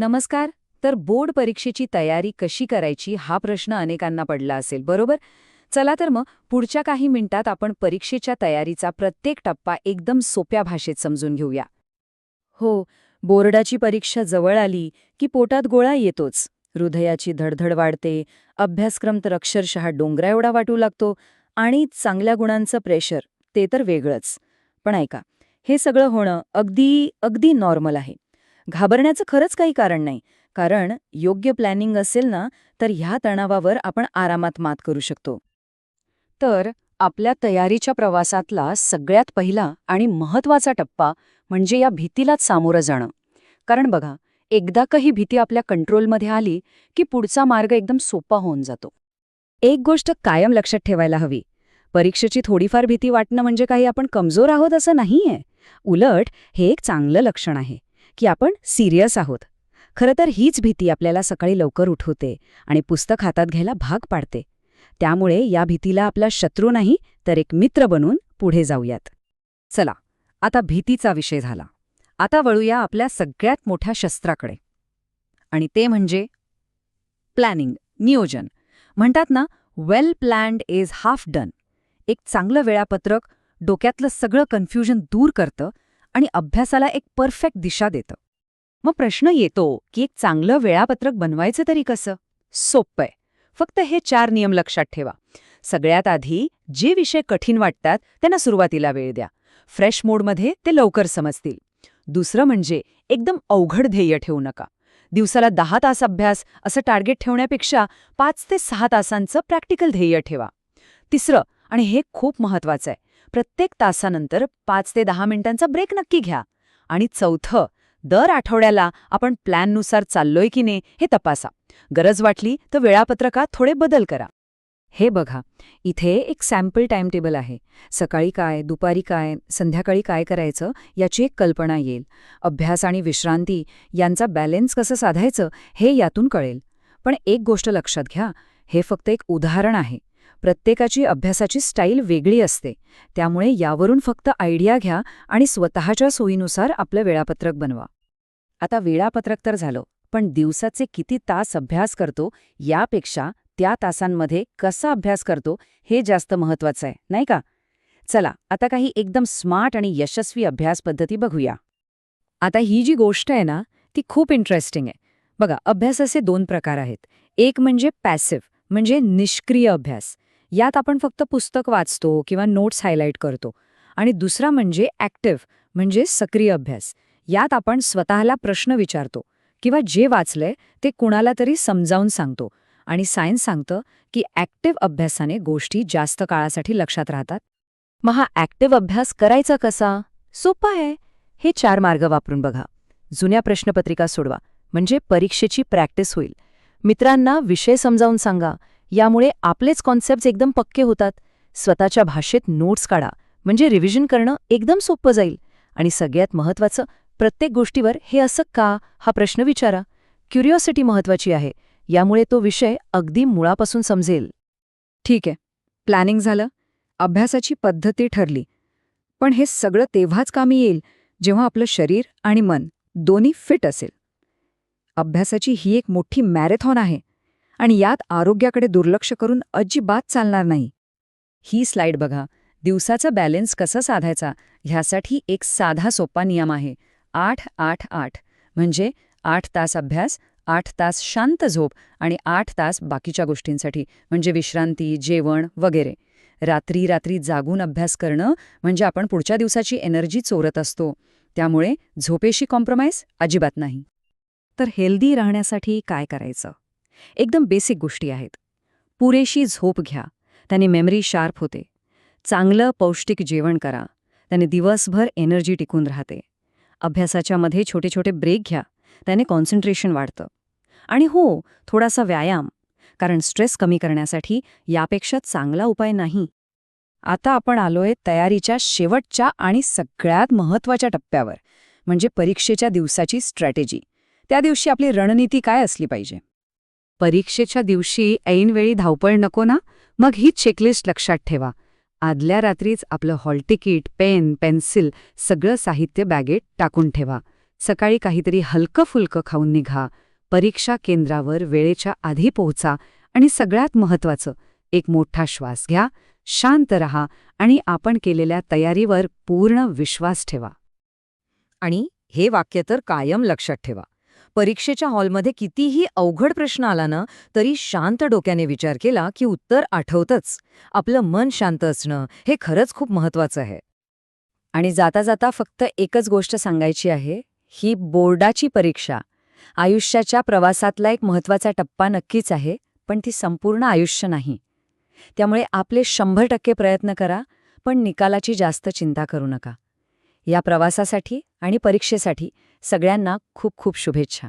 नमस्कार. तर बोर्ड परीक्षेची तयारी कशी करायची हा प्रश्न अनेकांना पडला असेल बरोबर? चला तर मग पुढच्या काही मिनिटात आपण परीक्षेच्या तयारीचा प्रत्येक टप्पा एकदम सोप्या भाषेत समजून घेऊया. हो बोर्डाची परीक्षा जवळ आली की पोटात गोळा येतोच. हृदयाची धडधड वाढते अभ्यासक्रम तर अक्षरशः डोंगरा एवढा वाटू लागतो आणि चांगल्या गुणांचं प्रेशर ते तर वेगळंच. पण ऐका हे सगळं होणं अगदी अगदी नॉर्मल आहे. घाबरण्याचं खरंच काही कारण नाही. कारण योग्य प्लॅनिंग असेल ना तर ह्या तणावावर आपण आरामात मात करू शकतो. तर आपल्या तयारीच्या प्रवासातला सगळ्यात पहिला आणि महत्त्वाचा टप्पा म्हणजे या भीतीलाच सामोरं जाणं. कारण बघा एकदा काही भीती आपल्या कंट्रोलमध्ये आली की पुढचा मार्ग एकदम सोपा होऊन जातो. एक गोष्ट कायम लक्षात ठेवायला हवी. परीक्षेची थोडीफार भीती वाटणं म्हणजे काही आपण कमजोर आहोत असं नाहीये. उलट हे एक चांगलं लक्षण आहे. की आपण सिरियस आहोत. खरं तर हीच भीती आपल्याला सकाळी लवकर उठवते आणि पुस्तक हातात घ्यायला भाग पाडते. त्यामुळे या भीतीला आपला शत्रू नाही तर एक मित्र बनून पुढे जाऊयात. चला आता भीतीचा विषय झाला. आता वळूया आपल्या सगळ्यात मोठ्या शस्त्राकडे. आणि ते म्हणजे प्लॅनिंग नियोजन. म्हणतात ना well planned is half done एक चांगलं वेळापत्रक डोक्यातलं सगळं कन्फ्युजन दूर करतं आणि अभ्यासाला एक परफेक्ट दिशा देतं. मग प्रश्न येतो की एक चांगलं वेळापत्रक बनवायचं तरी कसं? सोपं आहे. फक्त हे चार नियम लक्षात ठेवा. सगळ्यात आधी जे विषय कठीण वाटतात त्यांना सुरुवातीला वेळ द्या. फ्रेश मोडमध्ये ते लवकर समजतील. दुसरं म्हणजे एकदम अवघड ध्येय ठेवू नका. दिवसाला दहा तास अभ्यास असं टार्गेट ठेवण्यापेक्षा पाच ते सहा तासांचं प्रॅक्टिकल ध्येय ठेवा. तिसरं आणि हे खूप महत्वाचं आहे प्रत्येक तासानंतर पाच ते दहा मिनिटांचा ब्रेक नक्की घ्या. आणि चौथं दर आठवड्याला आपण प्लॅननुसार चाललोय की नाही हे तपासा. गरज वाटली तर वेळापत्रकात थोडे बदल करा. हे बघा इथे एक सॅम्पल टाइमटेबल आहे. सकाळी काय दुपारी काय संध्याकाळी काय करायचं याची एक कल्पना येईल. अभ्यास आणि विश्रांती यांचा बॅलेन्स कसं साधायचं हे यातून कळेल. पण एक गोष्ट लक्षात घ्या हे फक्त एक उदाहरण आहे. प्रत्येकाची अभ्यासाची स्टाईल वेगळी असते. त्यामुळे यावरून फक्त आयडिया घ्या आणि स्वतःच्या सोयीनुसार आपलं वेळापत्रक बनवा. आता वेळापत्रक तर झालं पण दिवसाचे किती तास अभ्यास करतो यापेक्षा त्या तासांमध्ये कसा अभ्यास करतो हे जास्त महत्वाचं आहे नाही का? चला आता काही एकदम स्मार्ट आणि यशस्वी अभ्यास पद्धती बघूया. आता ही जी गोष्ट आहे ना ती खूप इंटरेस्टिंग आहे. बघा अभ्यासाचे दोन प्रकार आहेत. एक म्हणजे पॅसिव्ह म्हणजे निष्क्रिय अभ्यास. यात आपण फक्त पुस्तक वाचतो किंवा नोट्स हायलाईट करतो. आणि दुसरा म्हणजे ॲक्टिव्ह म्हणजे सक्रिय अभ्यास. यात आपण स्वतःला प्रश्न विचारतो किंवा जे वाचलंय ते कुणाला तरी समजावून सांगतो. आणि सायन्स सांगतं की ॲक्टिव्ह अभ्यासाने गोष्टी जास्त काळासाठी लक्षात राहतात. मग हा ॲक्टिव्ह अभ्यास करायचा कसा? सोपा आहे. हे चार मार्ग वापरून बघा. जुन्या प्रश्नपत्रिका सोडवा. म्हणजे परीक्षेची प्रॅक्टिस होईल. मित्रांना विषय समजावून सांगा. यामुळे आपलेच कॉन्सेप्ट एकदम पक्के होतात. स्वतःच्या भाषेत नोट्स काढा. म्हणजे रिव्हिजन करणं एकदम सोपं जाईल. आणि सगळ्यात महत्त्वाचं प्रत्येक गोष्टीवर हे असं का? हा प्रश्न विचारा. क्युरिओसिटी महत्वाची आहे. यामुळे तो विषय अगदी मुळापासून समजेल. ठीक आहे. प्लॅनिंग झालं. अभ्यासाची पद्धती ठरली. पण हे सगळं तेव्हाच कामी येईल जेव्हा आपलं शरीर आणि मन दोन्ही फिट असेल. अभ्यासाची ही एक मोठी मॅरेथॉन आहे. आणि यात आरोग्याकडे दुर्लक्ष करून अजिबात चालणार नाही. ही स्लाइड बघा. दिवसाचा बॅलेन्स कसा साधायचा? ह्यासाठी एक साधा सोपा नियम आहे. आठ आठ आठ. म्हणजे आठ तास अभ्यास आठ तास शांत झोप आणि आठ तास बाकीच्या गोष्टींसाठी म्हणजे विश्रांती जेवण वगैरे. रात्री रात्री जागून अभ्यास करणं म्हणजे आपण पुढच्या दिवसाची एनर्जी चोरत असतो. त्यामुळे झोपेशी कॉम्प्रोमाइज अजिबात नाही. तर हेल्दी राहण्यासाठी काय करायचं? एकदम बेसिक गोष्टी आहेत. पुरेशी झोप घ्या. त्याने मेमरी शार्प होते. चांगलं पौष्टिक जेवण करा. त्याने दिवसभर एनर्जी टिकून राहते. अभ्यासाच्या मध्ये छोटे छोटे ब्रेक घ्या. त्याने कॉन्सन्ट्रेशन वाढतं. आणि हो थोडासा व्यायाम. कारण स्ट्रेस कमी करण्यासाठी यापेक्षा चांगला उपाय नाही. आता आपण आलोय तयारीच्या शेवटच्या आणि सगळ्यात महत्त्वाच्या टप्प्यावर. म्हणजे परीक्षेच्या दिवसाची स्ट्रॅटेजी त्या दिवशी आपली रणनीती काय असली पाहिजे? परीक्षेच्या दिवशी ऐनवेळी धावपळ नको ना? मग ही चेकलिस्ट लक्षात ठेवा. आदल्या रात्रीच आपलं हॉल तिकीट पेन पेन्सिल सगळं साहित्य बॅगेत टाकून ठेवा. सकाळी काहीतरी हलकं फुलकं खाऊन निघा. परीक्षा केंद्रावर वेळेच्या आधी पोहोचा आणि सगळ्यात महत्वाचं एक मोठा श्वास घ्या शांत रहा आणि आपण केलेल्या तयारीवर पूर्ण विश्वास ठेवा. आणि हे वाक्य तर कायम लक्षात ठेवा. परीक्षेच्या हॉलमध्ये कितीही अवघड प्रश्न आला ना तरी शांत डोक्याने विचार केला की उत्तर आठवतंच. आपलं मन शांत असणं हे खरंच खूप महत्वाचं आहे. आणि जाता जाता फक्त एकच गोष्ट सांगायची आहे ही बोर्डाची परीक्षा. आयुष्याच्या प्रवासातला एक महत्त्वाचा टप्पा नक्कीच आहे पण ती संपूर्ण आयुष्य नाही. त्यामुळे आपले शंभर टक्के प्रयत्न करा पण निकालाची जास्त चिंता करू नका. या प्रवासासाठी आणि परीक्षेसाठी सगळ्यांना खूप खूप शुभेच्छा.